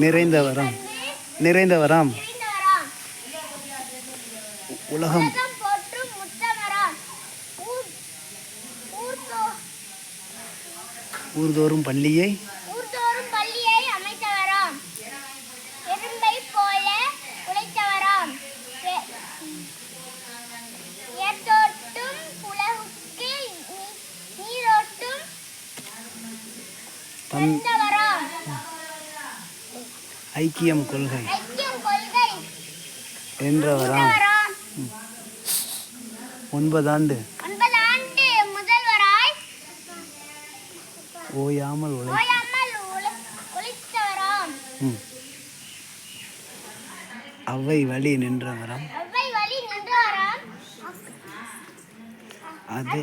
நிறைந்தவராம். நிறைந்தவராம். உலகம். ஊர்தோறும் பள்ளியை. தன் ஐக்கியம் கொள்கை. என்றவராம் ஒன்பதாண்டு. ஓயாமல் உழை. அவை வழி நின்றவராம். அது